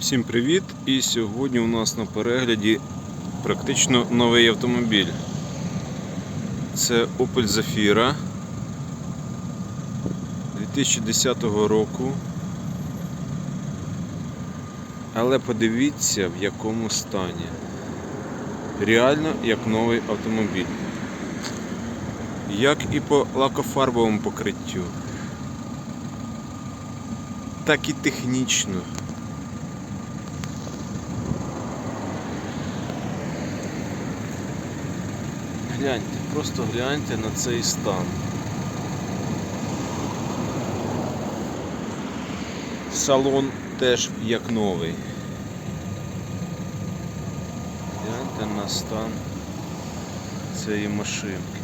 Всім привіт! І сьогодні у нас на перегляді практично новий автомобіль. Це Opel Zafira 2010 року. Але подивіться в якому стані. Реально як новий автомобіль. Як і по лакофарбовому покриттю, так і технічно. Гляньте, просто гляньте на цей стан. Салон теж як новий. Гляньте на стан цієї машинки.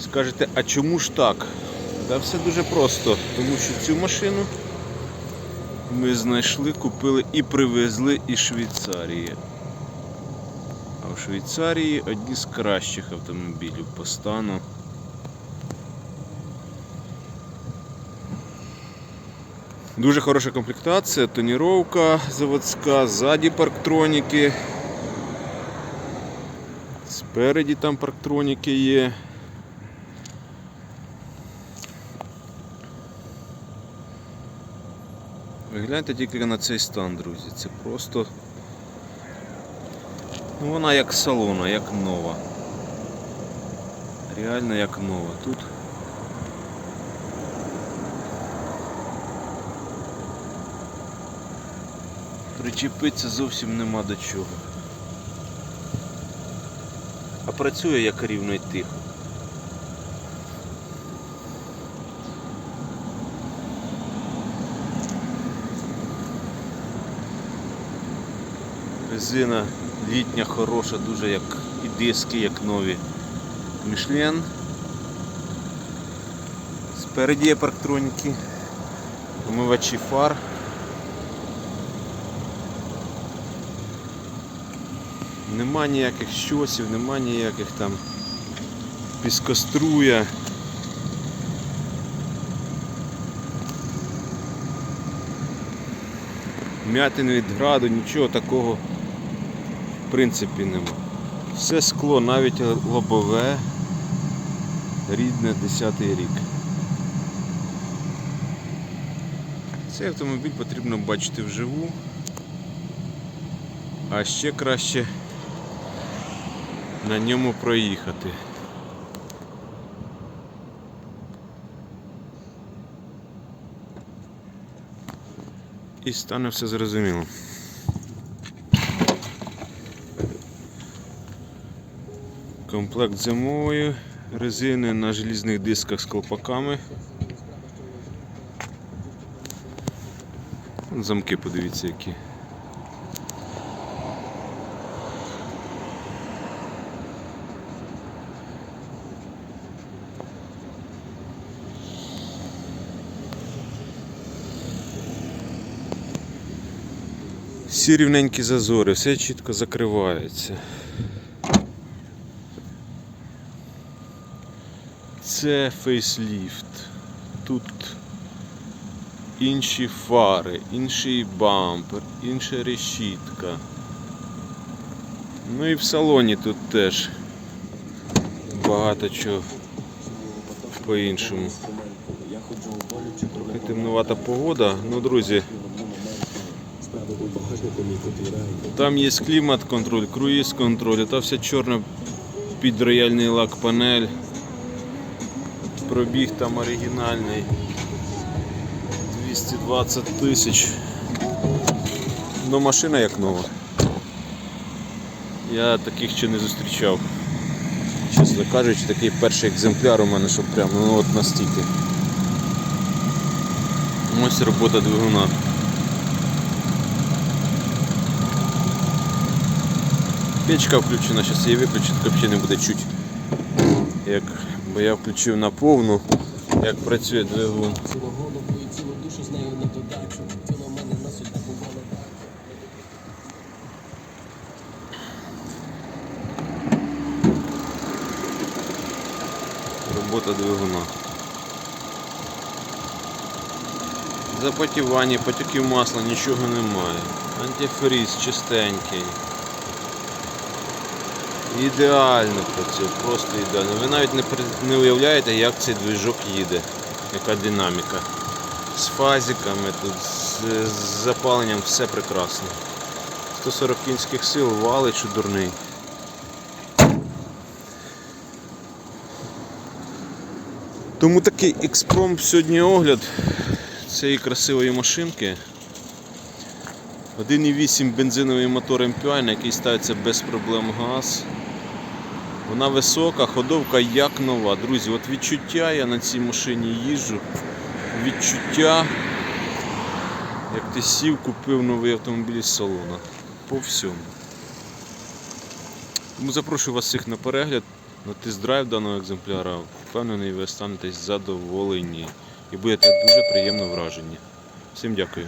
Скажете, а чому ж так? Та все дуже просто, тому що цю машину ми знайшли, купили і привезли із Швейцарії. В Швейцарії одні з кращих автомобілів по стану. Дуже хороша комплектація, тоніровка заводська, ззаді парктроніки. Спереді там парктроніки є. Ви гляньте тільки на цей стан, друзі. Це просто. Ну вона як салона, як нова. Реально як нова. Тут причепитися зовсім нема до чого. А працює як рівно й тихо. Резина літня, хороша, дуже як і диски, як нові. Мішлен. Спереді є парктроніки, омивачі фар. Нема ніяких щосів, нема ніяких там піскоструя. М'ятин від граду, нічого такого принципі нема. Все скло, навіть лобове, рідне 10 рік. Цей автомобіль потрібно бачити вживу, а ще краще на ньому проїхати. І стане все зрозуміло. Комплект зимової резини на желізних дисках з колпаками. Замки подивіться які. Всі рівненькі зазори, все чітко закривається. Це фейсліфт. Тут інші фари, інший бампер, інша решітка. Ну і в салоні тут теж багато чого по-іншому. Трохи темнувата погода, ну друзі. Там є клімат контроль, круїз контроль, та вся чорна під рояльний лак панель. Пробіг там оригінальний 220 тисяч. Ну машина як нова. Я таких ще не зустрічав. Чесно кажучи, такий перший екземпляр у мене, що прямо ну от настільки. Ось робота двигуна. Печка включена, зараз її виключити, взагалі не буде чуть. Як, бо я включив на повну, як працює двигун. Робота двигуна. запотівання, потіків масла, нічого немає. Антифріз чистенький. Ідеально працює, просто ідеально. Ви навіть не, не уявляєте, як цей движок їде, яка динаміка. З фазиками, тут, з, з запаленням все прекрасно. 140 кінських сил валить, що дурний. Тому такий експромт сьогодні огляд цієї красивої машинки. 1,8 бензиновий мотор MPI, на який ставиться без проблем газ. Вона висока, ходовка як нова. Друзі, от відчуття я на цій машині їжджу. Відчуття, як ти сів, купив новий автомобіль з салона. По всьому. Тому запрошую вас всіх на перегляд, на тест-драйв даного екземпляра. Впевнений, ви останетесь задоволені і будете дуже приємно вражені. Всім дякую.